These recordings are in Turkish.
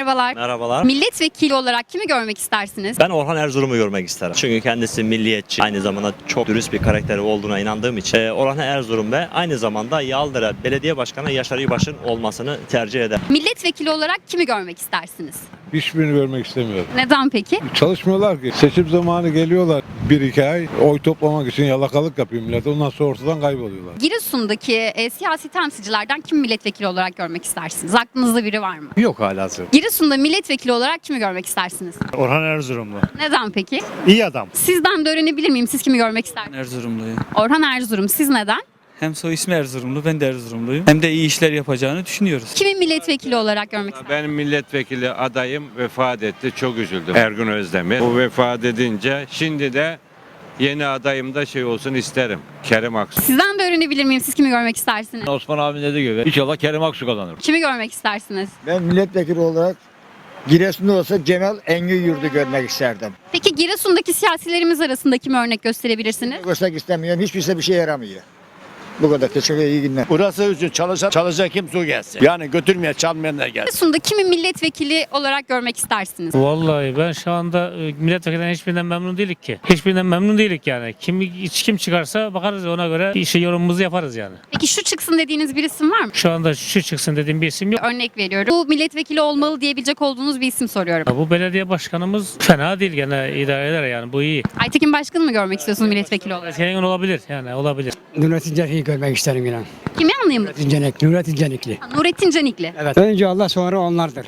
Merhabalar. Merhabalar. Milletvekili olarak kimi görmek istersiniz? Ben Orhan Erzurum'u görmek isterim. Çünkü kendisi milliyetçi, aynı zamanda çok dürüst bir karakteri olduğuna inandığım için e, Orhan Erzurum ve aynı zamanda Yaldıra Belediye Başkanı Yaşar İbaş'ın olmasını tercih eder. Milletvekili olarak kimi görmek istersiniz? Hiçbirini görmek istemiyorum. Neden peki? Çalışmıyorlar ki. Seçim zamanı geliyorlar. Bir iki ay oy toplamak için yalakalık yapıyor millet. Ondan sonra ortadan kayboluyorlar. Giresun'daki e, siyasi temsilcilerden kimi milletvekili olarak görmek istersiniz? Aklınızda biri var mı? Yok halası. Giresun'da milletvekili olarak kimi görmek istersiniz? Orhan Erzurumlu. Neden peki? İyi adam. Sizden de öğrenebilir miyim? Siz kimi görmek istersiniz? Erzurumluyum. Orhan Erzurum. Siz neden? Hem soy ismi Erzurumlu, ben de Erzurumluyum. Hem de iyi işler yapacağını düşünüyoruz. Kimi milletvekili olarak görmek istersiniz? Benim milletvekili adayım vefat etti. Çok üzüldüm. Ergun Özdemir. O vefat edince şimdi de yeni adayım da şey olsun isterim. Kerim Aksu. Sizden de öğrenebilir miyim? Siz kimi görmek istersiniz? Osman abi dediği gibi. İnşallah Kerim Aksu kazanır. Kimi görmek istersiniz? Ben milletvekili olarak Giresun'da olsa Cemal Engin Yurdu görmek isterdim. Peki Giresun'daki siyasilerimiz arasında kimi örnek gösterebilirsiniz? Göstermek istemiyorum. Hiçbirisi bir şey yaramıyor. Bu kadar. Teşekkür ederim. İyi günler. Burası için çalışan çalışacak kimse gelsin. Yani götürmeyen çalmayanlar gelsin. Giresun'da kimi milletvekili olarak görmek istersiniz? Vallahi ben şu anda e, milletvekilinden hiçbirinden memnun değilik ki. Hiçbirinden memnun değilik yani. Kim hiç kim çıkarsa bakarız ona göre şey yorumumuzu yaparız yani. Peki şu çıksın dediğiniz bir isim var mı? Şu anda şu çıksın dediğim bir isim yok. Örnek veriyorum. Bu milletvekili olmalı diyebilecek olduğunuz bir isim soruyorum. Ya Bu belediye başkanımız fena değil gene idare eder yani bu iyi. Aytekin Başkan'ı mı görmek istiyorsunuz milletvekili olarak? Senin olabilir yani olabilir. Nurettin Canik'i görmek isterim yine. Kimi anlayamadım? Nurettin Canik, Nurettin Canikli. Ha, Nurettin Canikli. Evet. Önce Allah sonra onlardır.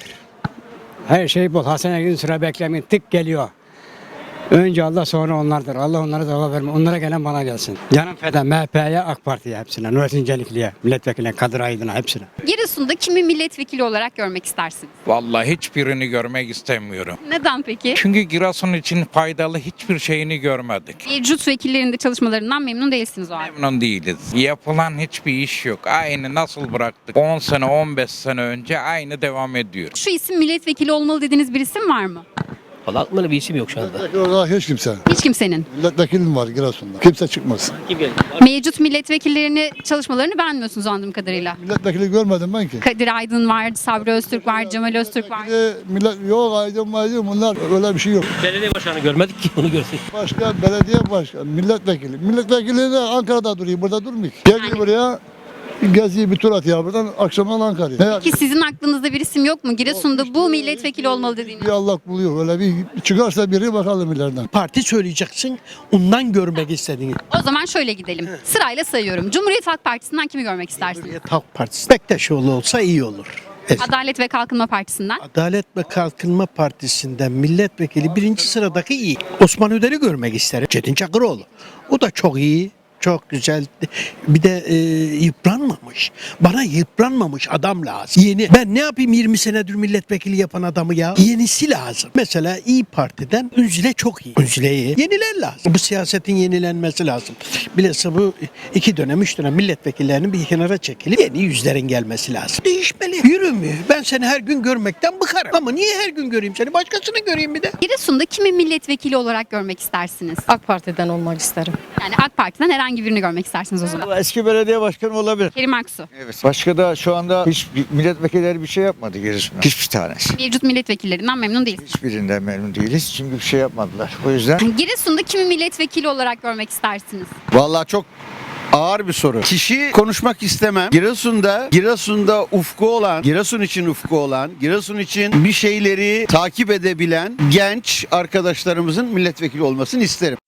Her şey bu. Hasan Ergün sıra beklemeyin. Tık geliyor. Önce Allah sonra onlardır. Allah onlara da verme. Onlara gelen bana gelsin. Canım feda MHP'ye AK Parti'ye hepsine. Nurettin Canikli'ye, milletvekiline, Kadir Aydın'a hepsine. Giresun'da kimi milletvekili olarak görmek istersiniz? Vallahi hiçbirini görmek istemiyorum. Neden peki? Çünkü Giresun için faydalı hiçbir şeyini görmedik. Mevcut vekillerinin de çalışmalarından memnun değilsiniz o halde. Memnun değiliz. Yapılan hiçbir iş yok. Aynı nasıl bıraktık 10 sene 15 sene önce aynı devam ediyor. Şu isim milletvekili olmalı dediğiniz bir isim var mı? Valla aklımda bir isim yok şu anda. Orada hiç kimse. Hiç kimsenin. Milletvekilim var Giresun'da. Kimse çıkmaz. Mevcut milletvekillerini çalışmalarını beğenmiyorsunuz anladığım kadarıyla. Milletvekili görmedim ben ki. Kadir Aydın var, Sabri Öztürk var, Cemal Öztürk var. millet yok aydın aydın bunlar öyle bir şey yok. Belediye başkanı görmedik ki onu görsün. Başka belediye başkanı, milletvekili. Milletvekili de Ankara'da duruyor, burada durmuyor. Geliyor buraya geziyi bir tur atıyor buradan akşamdan Ankara'ya. Ki sizin aklınızda bir isim yok mu? Giresun'da bu milletvekili olmalı dediğiniz. Bir Allah buluyor. Öyle bir çıkarsa biri bakalım ileriden. Parti söyleyeceksin. Ondan görmek istediğini. O zaman şöyle gidelim. Sırayla sayıyorum. Cumhuriyet Halk Partisi'nden kimi görmek istersiniz? Cumhuriyet Halk Partisi. Bektaşoğlu olsa iyi olur. Evet. Adalet ve Kalkınma Partisi'nden. Adalet ve Kalkınma Partisi'nden milletvekili birinci sıradaki iyi. Osman Öder'i görmek isterim. Çetin Çakıroğlu. O da çok iyi. Çok güzel. Bir de e, yıpranmamış. Bana yıpranmamış adam lazım. Yeni. Ben ne yapayım 20 senedir milletvekili yapan adamı ya? Yenisi lazım. Mesela İyi Parti'den Ünzile çok iyi. Ünzile'yi yeniler lazım. Bu siyasetin yenilenmesi lazım. Bilhassa bu iki dönem, üç dönem milletvekillerinin bir kenara çekilip yeni yüzlerin gelmesi lazım. Değişmeli. Yürümüyor. Ben seni her gün görmekten bıkarım. Ama niye her gün göreyim seni? Başkasını göreyim bir de. Giresun'da kimi milletvekili olarak görmek istersiniz? AK Parti'den olmak isterim. Yani AK Parti'den herhangi birini görmek istersiniz o zaman. Eski belediye başkanı olabilir. Kerim Aksu. Evet. Başka da şu anda hiç milletvekilleri bir şey yapmadı Giresun'a. Hiçbir tanesi. Mevcut milletvekillerinden memnun değil. Hiçbirinden memnun değiliz. Çünkü bir şey yapmadılar. O yüzden Giresun'da kimi milletvekili olarak görmek istersiniz? Vallahi çok ağır bir soru. Kişi konuşmak istemem. Giresun'da, Giresun'da ufku olan, Giresun için ufku olan, Giresun için bir şeyleri takip edebilen genç arkadaşlarımızın milletvekili olmasını isterim.